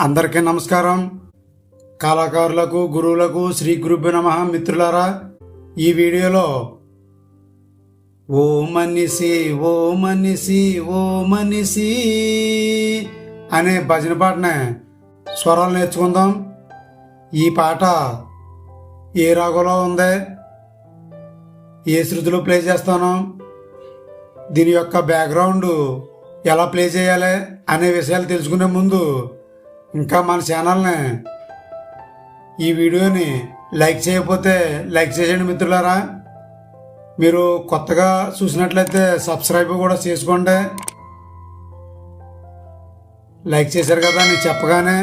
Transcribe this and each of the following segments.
అందరికీ నమస్కారం. కళాకారులకు గురువులకు శ్రీ గురుభ్యు నమ మిత్రులారా ఈ వీడియోలో ఓ మనిషి ఓ మనిషి ఓ మనిషి అనే భజన పాటనే స్వరాలు నేర్చుకుందాం. ఈ పాట ఏ రాగంలో ఉంది? ఏ శృతిలో ప్లే చేస్తాను? దీని యొక్క బ్యాక్గ్రౌండ్ ఎలా ప్లే చేయాలి అనే విషయాలు తెలుసుకునే ముందు ఇంకా మన ఛానల్ని ఈ వీడియోని లైక్ చేయకపోతే లైక్ చేయండి మిత్రులారా. మీరు కొత్తగా చూసినట్లయితే సబ్స్క్రైబ్ కూడా చేసుకోండి. లైక్ చేశారు కదా నేను చెప్పగానే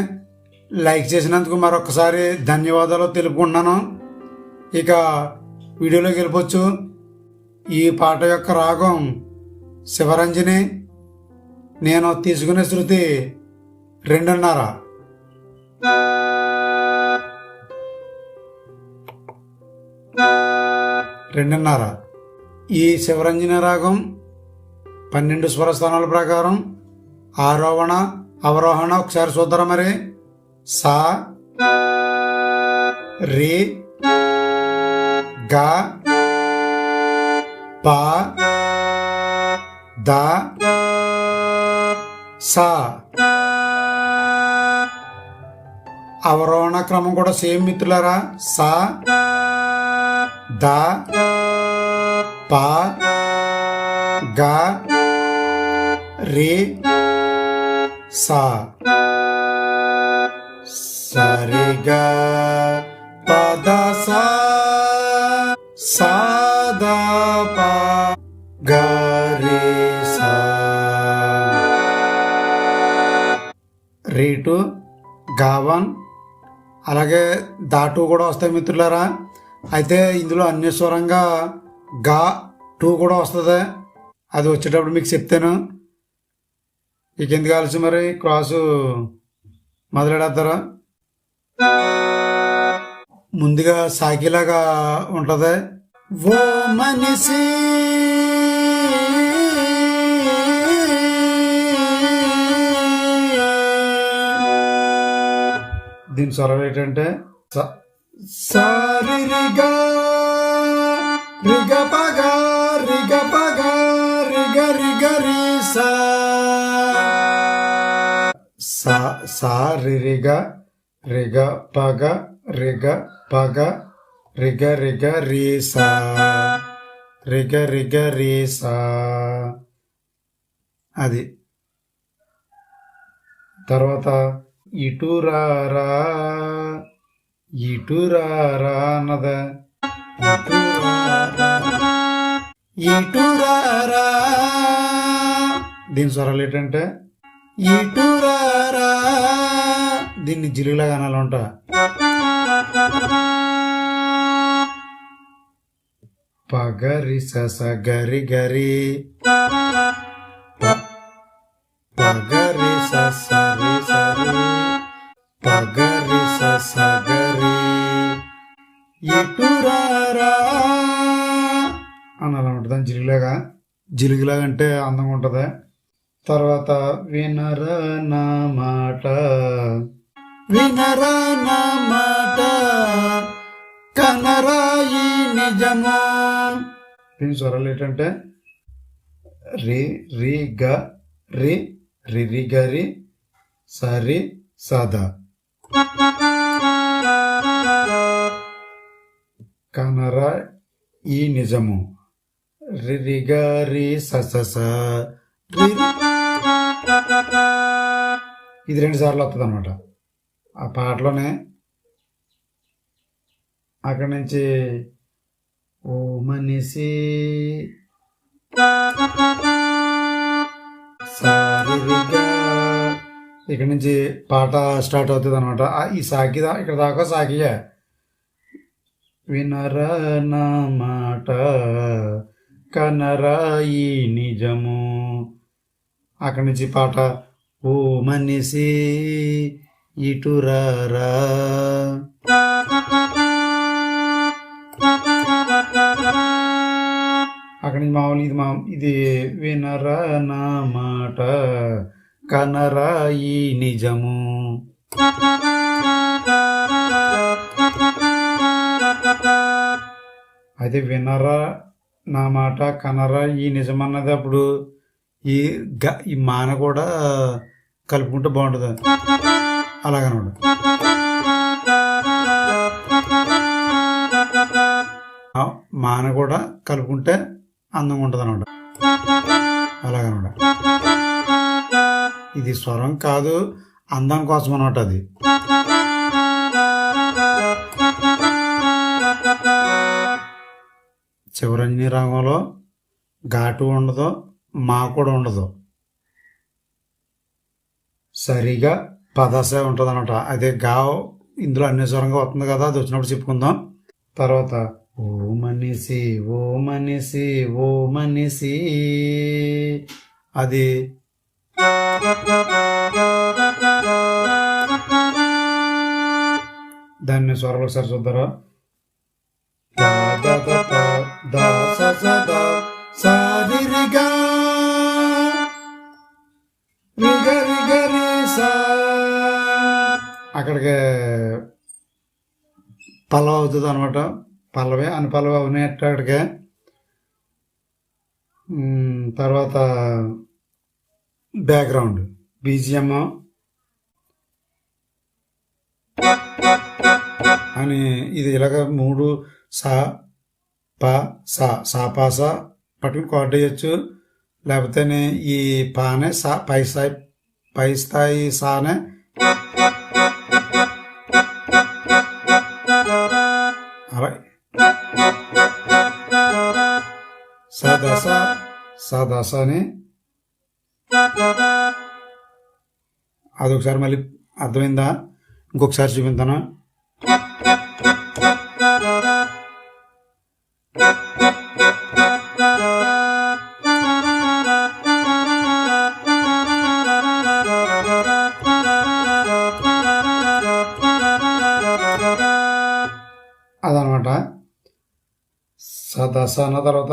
లైక్ చేసినందుకు మరొకసారి ధన్యవాదాలు తెలుపుకుంటున్నాను. ఇక వీడియోలోకి వెళ్ళిపోవచ్చు. ఈ పాట యొక్క రాగం శివరంజని. నేను తీసుకునే శృతి రెండున్నర. రెండున్నర. ఈ శివరంజన రాగం పన్నెండు స్వరస్థానాల ప్రకారం ఆరోహణ అవరోహణ ఒకసారి చూద్దారా మరి సా రి గ ప ద సా. అవరోహణ క్రమం కూడా సేమ్ మిత్రులారా. సా ద ప గ రి సా. సరిగా పద సా. సా. రేటు గావన్ అలాగే దాటు కూడా వస్తాయి మిత్రులారా. అయితే ఇందులో అన్యస్వరంగా గా టూ కూడా వస్తుంది. అది వచ్చేటప్పుడు మీకు చెప్తాను. ఇక ఎందుకు కలిసి మరి క్రాసు మొదలెడతారా? ముందుగా సాకిలాగా ఉంటుంది. ఓ మనిషి దీని స్వరం ఏంటంటే స- సారిరిగా రిగ పగ రిగ పగ రిగ రిగ రి సా. సా రిగ పగ రిగ పగ రిగ రిగ రి సా. రిగ రిగ రి సా. అది. తర్వాత ఇటురారా ఇటురారా అన్నద. ఇటురారా. దీని స్వరాలు ఏంటంటే ఇటురారా. దీన్ని జిలుగులాగా అనాలంట. పగరి సస గరి గరి. జిలుగులాగా అంటే అందంగా ఉంటుంది తర్వాత వినరా నా మాట. వినరా నా మాట. కనరా ఈ నిజమా. దీని స్వరాలు ఏంటంటే? రి రి గ రి రి రి గ రి సరి సదా కనరా ఈ నిజము. రి రి రి స ఇది రెండు సార్లు వస్తుంది అనమాట ఆ పాటలోనే అక్కడి నుంచి ఓ మనిషి సారిగా ఇక్కడ నుంచి పాట స్టార్ట్ అవుతుంది అనమాట ఈ సాకి ఇక్కడ దాకా సాకియే. వినరా నా మాట కనరాయి నిజము. అక్కడి నుంచి పాట ఓ మనిషి ఇటురారా అక్కడి నుంచి మామూలు ఇది మా ఇది వినరా నా మాట. కనరాయి నిజము. అయితే వినరా నా మాట కనరా ఈ నిజం అన్నది అప్పుడు ఈ గ ఈ మాన కూడా కలుపుకుంటే బాగుంటుంది అలాగనమాట మాన కూడా కలుపుకుంటే అందంగా ఉంటుంది అనమాట అలాగనమాట ఇది స్వరం కాదు అందం కోసం అనమాట అది. శివరంజని రాగంలో ఘాటు ఉండదు మా కూడా ఉండదు. సరిగా పదశ ఉంటుంది అనమాట అదే గా ఇందులో అన్ని స్వరంగా వస్తుంది కదా అది వచ్చినప్పుడు చెప్పుకుందాం. తర్వాత ఓ మనిషి ఓ మనిషి ఓ మనిషి అది దాన్ని స్వరాలు ఒకసారి చూద్దారా? అక్కడికి పల్లవ అవుతుంది అనమాట పల్లవి అని పల్లవి అవునేట అక్కడికి తర్వాత బ్యాక్గ్రౌండ్ బీజిఎం అని ఇది ఇలాగ మూడు సా పా సా సా పా సా పట్టుకుని కార్డ్ వేయచ్చు. లేకపోతే ఈ పానే సా పై స్థాయి పై స్థాయి సానే. అలా. సదస సదస అని అదొకసారి మళ్ళీ అర్థమైందా? ఇంకొకసారి చూపించాను సదస అన్న తర్వాత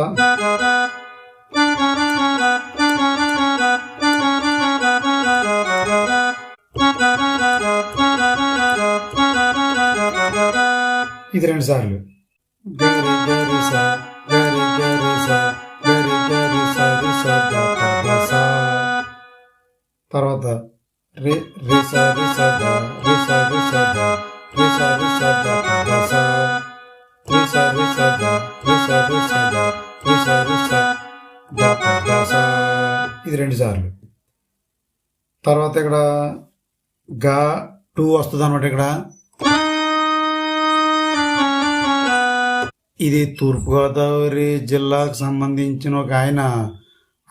ఇది రెండు సార్లు గరి గరి సా గరి గరి సా గరి గరి సా రి సా ద ప ద సా తర్వాత రి రి సా రి సా ఇది రెండు సార్లు. తర్వాత ఇక్కడ గా టూ వస్తుంది అనమాట ఇక్కడ. ఇది తూర్పుగోదావరి జిల్లాకు సంబంధించిన ఒక ఆయన.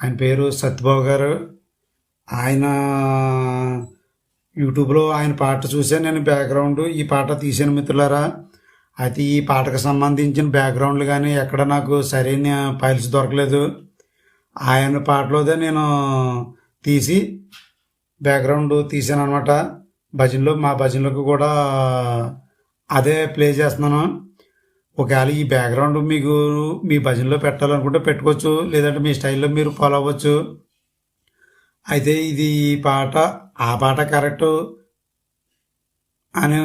ఆయన పేరు సత్యబాబు గారు. ఆయన యూట్యూబ్లో ఆయన పాట చూశాను నేను బ్యాక్గ్రౌండ్. ఈ పాట తీసాను మిత్రులారా. అయితే ఈ పాటకు సంబంధించిన బ్యాక్గ్రౌండ్లు కానీ ఎక్కడ నాకు సరైన ఫైల్స్ దొరకలేదు. ఆయన పాటలోదే నేను తీసి బ్యాక్గ్రౌండ్ తీసాను అనమాట భజనలో మా భజనలకు కూడా అదే ప్లే చేస్తున్నాను. ఒకవేళ ఈ బ్యాక్గ్రౌండ్ మీకు మీ భజనలో పెట్టాలనుకుంటే పెట్టుకోవచ్చు లేదంటే మీ స్టైల్లో మీరు ఫాలో అవ్వచ్చు. అయితే ఇది ఈ పాట ఆ పాట కరెక్ట్ అని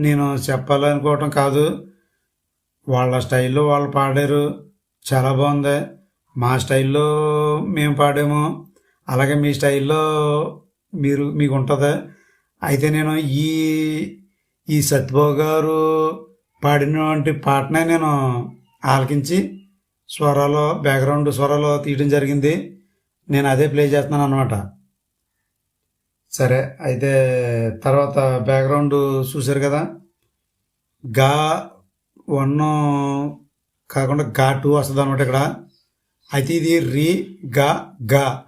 నేను చెప్పాలనుకోవటం కాదు. వాళ్ళ స్టైల్లో వాళ్ళు పాడారు. చాలా బాగుంది. మా స్టైల్లో మేము పాడాము. అలాగే మీ స్టైల్లో మీరు మీకు ఉంటుంది అయితే నేను ఈ ఈ సత్యబాబు గారు పాడినటువంటి పాటనే నేను ఆలకించి స్వరాలు బ్యాక్గ్రౌండ్ స్వరాలు తీయడం జరిగింది. నేను అదే ప్లే చేస్తున్నాను అనమాట సరే అయితే తర్వాత బ్యాక్గ్రౌండ్ చూశారు కదా? గా వన్ కాకుండా గా టూ వస్తుంది అనమాట ఇక్కడ. అయితే ఇది రి గా గా.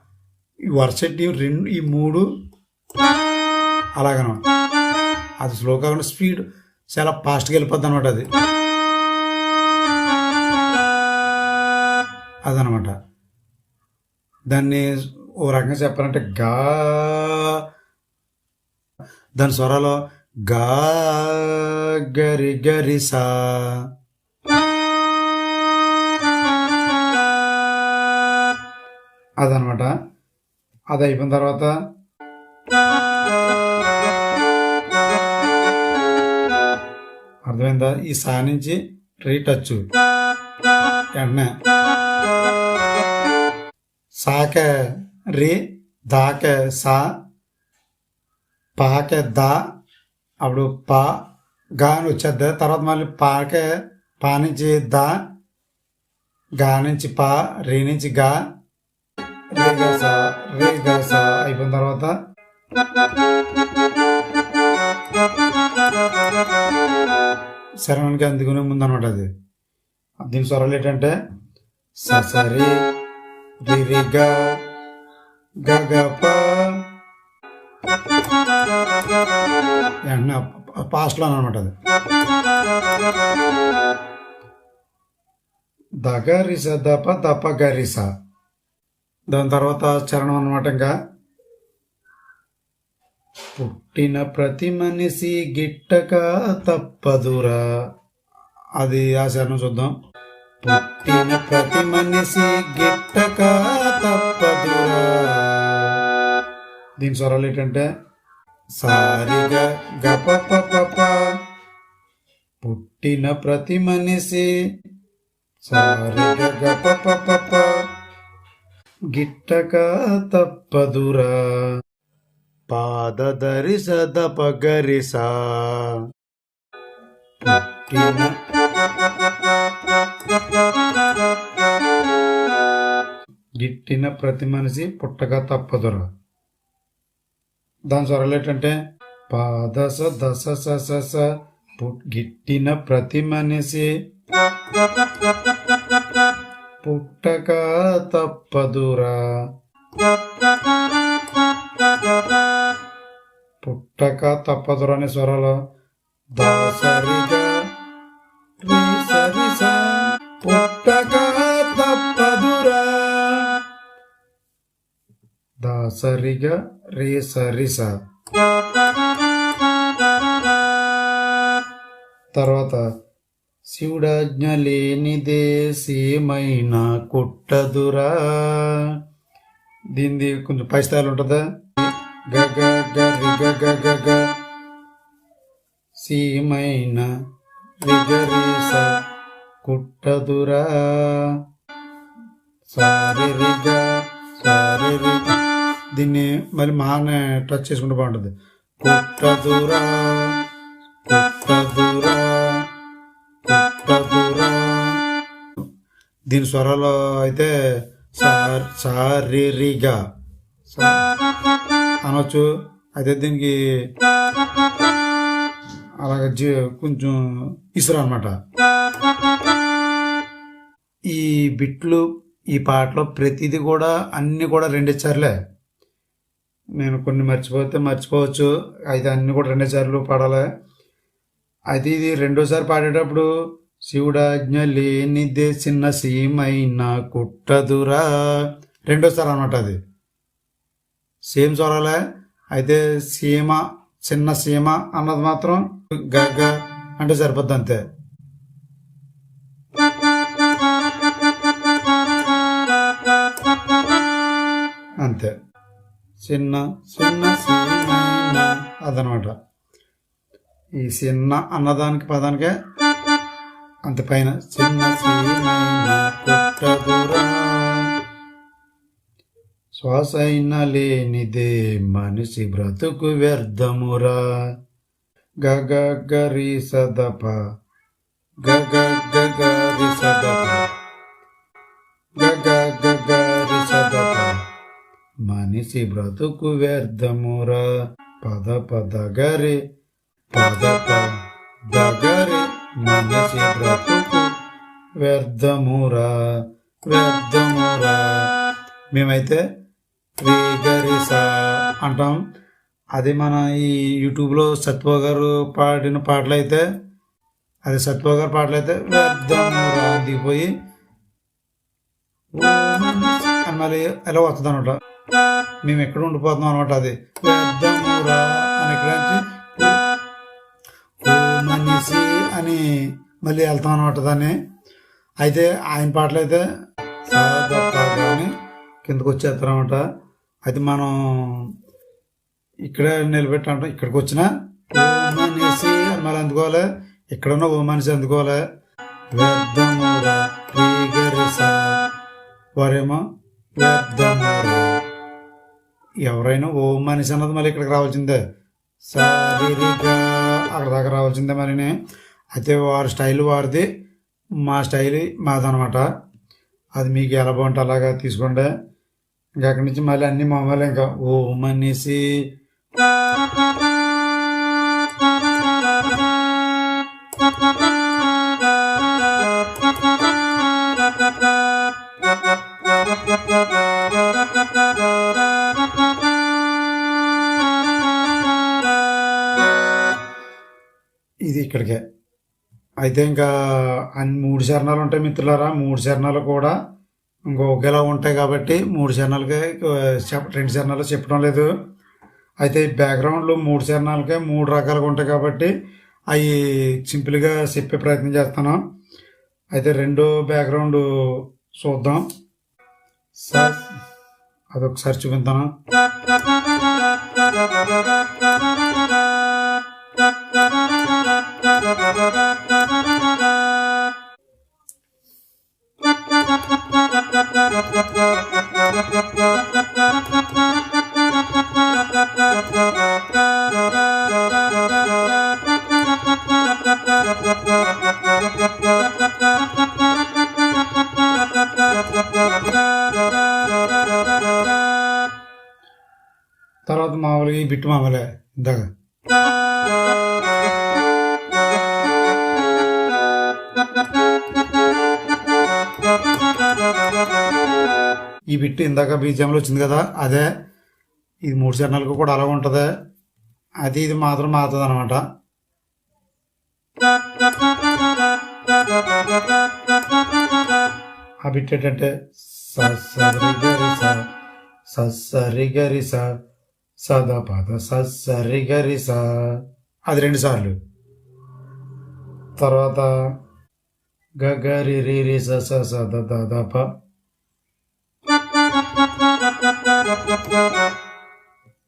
ఈ వరుసటి రెండు ఈ మూడు అలాగనమాట. అది స్లో కాకుండా స్పీడ్ చాలా ఫాస్ట్గా వెళ్ళిపోద్ది అనమాట అది. అదనమాట. దాన్ని ఓ రకంగా చెప్పాలంటే గా దాని స్వరాలో గా గరి గరి సా. అదనమాట. అది అయిపోయిన తర్వాత అర్థమైందా? ఈ సా నుంచి రీటచ్ వెంటనే సాకే రే దాకే సా పాకే దా. అప్పుడు పా గా అని వచ్చేద్ది తర్వాత మళ్ళీ పాకే పా నుంచి దా గా నుంచి పా రే నుంచి గా రే గా సా రే గా సా అయిపోయిన తర్వాత శరణానికి అందుకునే ముందు అనమాట అది. దీని స్వరాలు ఏంటంటే ససరి రి గ గ పాస్ట్లో అనమాట అది. దగరిస దప దప గరిస. దాని తర్వాత చరణం అనమాట ఇంకా. పుట్టిన ప్రతి మనిషి గిట్టక తప్పదురా. అది ఆ చరణం చూద్దాం. పుట్టిన ప్రతి మనిషి గిట్టక తప్పదురా. దీని స్వరాలు ఏంటంటే? గప ప పుట్టిన ప్రతి మనిషి సారిగా గప ప గిట్టక తప్పదురా. పాదదరిస దపగరిస పుట్టిన గిట్టిన ప్రతి మనిషి పుట్టక తప్పదురా. దాని స్వరాలు ఏంటంటే పాదస దశ స స గిట్టిన ప్రతి మనిషి. పుట్టక తప్పదురా. పుట్టక తప్పదురా అనే స్వరాలు. దాసరిగా పుట్టక సరిగా రే సరిస తర్వాత శివుడాజ్ఞ లేనిదే సీమైన కుట్టదురా. దీనిది కొంచెం పై ఉంటుందా? గగ గరి గగ గగ సీమైన రిగరీస కుట్టదురా. సారి రిగ సారి రిగ దీన్ని మళ్ళీ మానే టచ్ చేసుకుంటే బాగుంటుంది. కుట్టదురా కుక్క కుట్టదురా దీని స్వరాలు అయితే సార్ సారీరిగా. అనొచ్చు. అయితే దీనికి అలాగ కొంచెం ఇసురు అనమాట ఈ బిట్లు ఈ పాటలో ప్రతిదీ కూడా అన్ని కూడా రెండిచ్చారులే నేను కొన్ని మర్చిపోతే మర్చిపోవచ్చు. అయితే అన్ని కూడా రెండేసార్లు పాడాలి? అయితే ఇది రెండోసారి పాడేటప్పుడు శివుడాజ్ఞ లేనిదే చిన్న సీమైనా కుట్టదురా. రెండోసారి అనమాట అది. సేమ్ స్వరాలే అయితే సీమ చిన్న సీమ అన్నది మాత్రం గగ్గ అంటే సరిపోద్ది అంతే. అంతే. చిన్న చిన్న సీమైన అదనమాట. ఈ చిన్న అన్నదానికి పదానికే అంత పైన చిన్న శ్వాస అయినా లేనిదే మనిషి బ్రతుకు వ్యర్థమురా. గగ గరి సదప గగ గగరి సదప గగ మనిషి బ్రతుకు వ్యర్థమురా. పద పదగరి పద పదగరి మనిషి బ్రతుకు వ్యర్థమురా. వ్యర్థమురా. మేమైతే శ్రీగరిసా అంటాం. అది మన ఈ యూట్యూబ్లో సత్వ గారు పాడిన పాటలు అయితే అది సత్వ గారు పాటలు అయితే వ్యర్థమురా దిగిపోయి అని మళ్ళీ ఎలా వస్తుంది అనమాట మేము ఎక్కడ ఉండిపోతున్నాం అనమాట అది. అని ఇక్కడ మనిషి అని మళ్ళీ వెళ్తాం అనమాట దాన్ని. అయితే ఆయన పాటలు అయితే అని కిందకు వచ్చేస్తారనమాట అయితే మనం ఇక్కడే నిలబెట్టాలంటే ఇక్కడికి వచ్చిన మనిషి మరి మళ్ళీ అందుకోవాలి. ఇక్కడున్న ఓ మనిషి అందుకోవాలి వ్యర్థమురా వారేమో వ్యర్థమురా ఎవరైనా ఓం అనేసి అన్నది మళ్ళీ ఇక్కడికి రావాల్సిందే. సరిగా అక్కడ దాకా రావాల్సిందే మరిని. అయితే వారి స్టైల్ వారిది మా స్టైల్ మాదనమాట అది మీకు ఎలా బాగుంటే అలాగా తీసుకోండి. ఇంకా అక్కడి నుంచి మళ్ళీ అన్ని మామూలు ఇంకా ఓం అనేసి ఇది ఇక్కడికే. అయితే ఇంకా అన్ని మూడు చరణాలు ఉంటాయి మిత్రులారా. మూడు చరణాలు కూడా ఇంకో ఒకేలా ఉంటాయి కాబట్టి మూడు చరణాలకే చెప్ప రెండు చరణాలు చెప్పడం లేదు. అయితే ఈ బ్యాక్గ్రౌండ్లు మూడు చరణాలకే మూడు రకాలుగా ఉంటాయి కాబట్టి అవి సింపుల్గా చెప్పే ప్రయత్నం చేస్తాను. అయితే రెండో బ్యాక్గ్రౌండ్ చూద్దాం. సార్ అదొకసారి చూపిస్తాను. తర్వాత మామూలుగా ఈ బిట్టు మామూలే బిట్ బీజంలో వచ్చింది కదా అదే ఇది మూడు చరణాలకు కూడా అలా ఉంటుంది. అది ఇది మాత్రం మారుతుంది అనమాట ఆ బిట్ ఏంటంటే సరి గరి స సరి గరి స సద పద సరి గరి స. అది రెండు సార్లు. తర్వాత గగరి రి రి స స ద ద ప.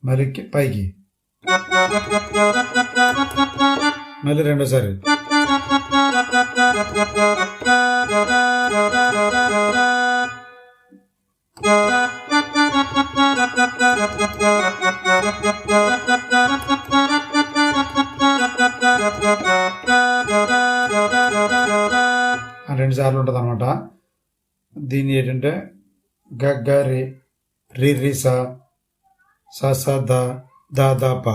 మరి పైకి. మళ్ళీ రెండోసారి. ఆ రెండు సార్లు ఉంటుంది అనమాట దీన్ని ఏంటంటే గగ్గరి రి రి స ద ద ద ప.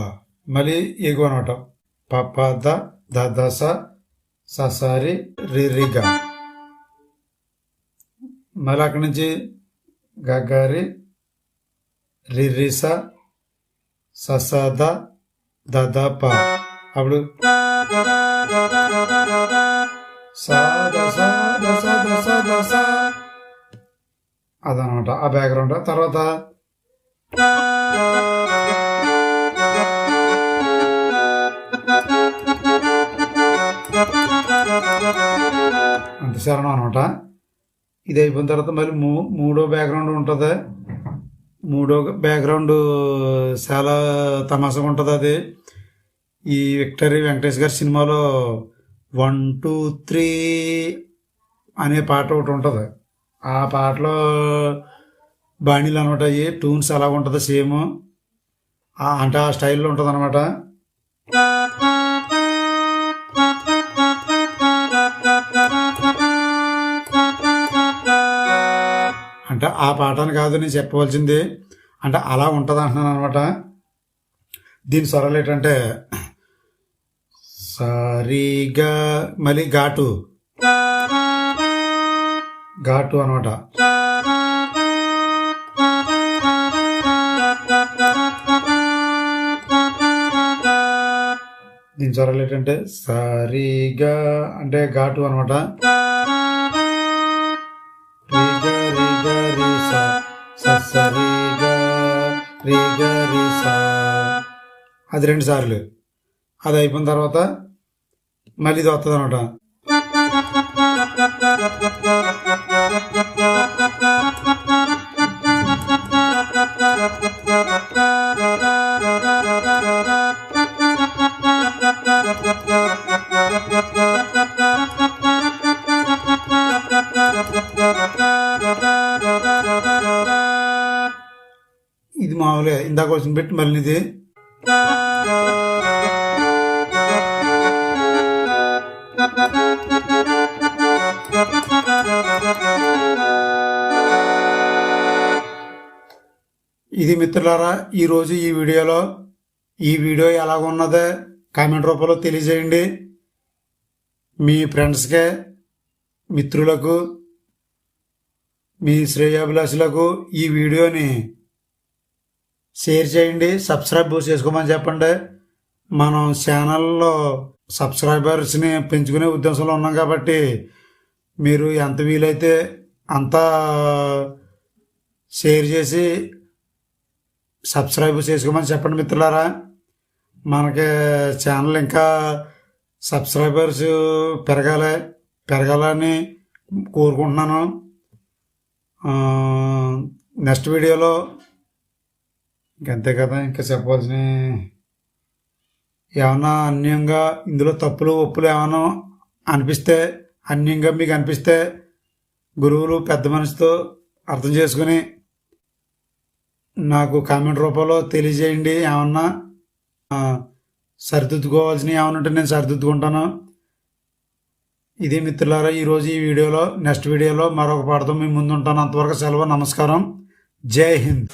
మళ్ళీ ఎగువ నోట ప ప ద ద ద స సారి రి గ. మళ్ళీ అక్కడి నుంచి గగారి రి రి స స ద ద ద ప. అప్పుడు సాద అదనమాట. ఆ బ్యాక్గ్రౌండ్ తర్వాత అంత శరణం అనమాట ఇది అయిపోయిన తర్వాత మళ్ళీ మూ మూడో బ్యాక్గ్రౌండ్ ఉంటుంది. మూడో బ్యాక్గ్రౌండ్ చాలా తమాషగా ఉంటుంది అది. ఈ విక్టరీ వెంకటేష్ గారి సినిమాలో వన్ టూ త్రీ అనే పాట ఒకటి ఉంటుంది. ఆ పాటలో బాణీలు అనమాట అవి ట్యూన్స్ అలా ఉంటుంది సేమ్ అంటే ఆ స్టైల్లో ఉంటుంది అనమాట అంటే ఆ పాఠాన్ని కాదు నేను చెప్పవలసింది. అంటే అలా ఉంటుంది అంటున్నాను అనమాట. దీని స్వరాలు ఏంటంటే సరిగా మళ్ళీ ఘాటు. ఘాటు అనమాట. దీని స్వరాలు ఏంటంటే సరిగా అంటే ఘాటు అనమాట. అది రెండు సార్లు. అది అయిపోయిన తర్వాత మళ్ళీ ఇది వస్తుంది అనమాట ఇందాక వచ్చిన పెట్టి మళ్ళీ ఇది. ఇది మిత్రులారా ఈరోజు ఈ వీడియోలో ఈ వీడియో ఎలాగున్నదో కామెంట్ రూపంలో తెలియజేయండి. మీ ఫ్రెండ్స్కే మిత్రులకు మీ శ్రేయాభిలాషులకు ఈ వీడియోని షేర్ చేయండి సబ్స్క్రైబ్ చేసుకోమని చెప్పండి. మనం ఛానల్లో సబ్స్క్రైబర్స్ని పెంచుకునే ఉద్దేశంలో ఉన్నాం కాబట్టి మీరు ఎంత వీలైతే అంత షేర్ చేసి సబ్స్క్రైబ్ చేసుకోమని చెప్పండి మిత్రులారా. మనకి ఛానల్ ఇంకా సబ్స్క్రైబర్స్ పెరగాలి పెరగాలని కోరుకుంటున్నాను. నెక్స్ట్ వీడియోలో ఇంకంతే కదా ఇంకా చెప్పాల్సిన ఏమన్నా అన్యంగా ఇందులో తప్పులు ఒప్పులు ఏమన్నా అనిపిస్తే అన్యంగా మీకు అనిపిస్తే గురువులు పెద్ద మనసుతో అర్థం చేసుకుని నాకు కామెంట్ రూపంలో తెలియజేయండి. ఏమన్నా సరిదిద్దుకోవాల్సినవి ఏమన్నా ఉంటే నేను సరిదిద్దుకుంటాను. ఇది మిత్రులారా ఈరోజు ఈ వీడియోలో నెక్స్ట్ వీడియోలో మరొక పాటతో మీ ముందు ఉంటాను అంతవరకు సెలవు నమస్కారం. జై హింద్.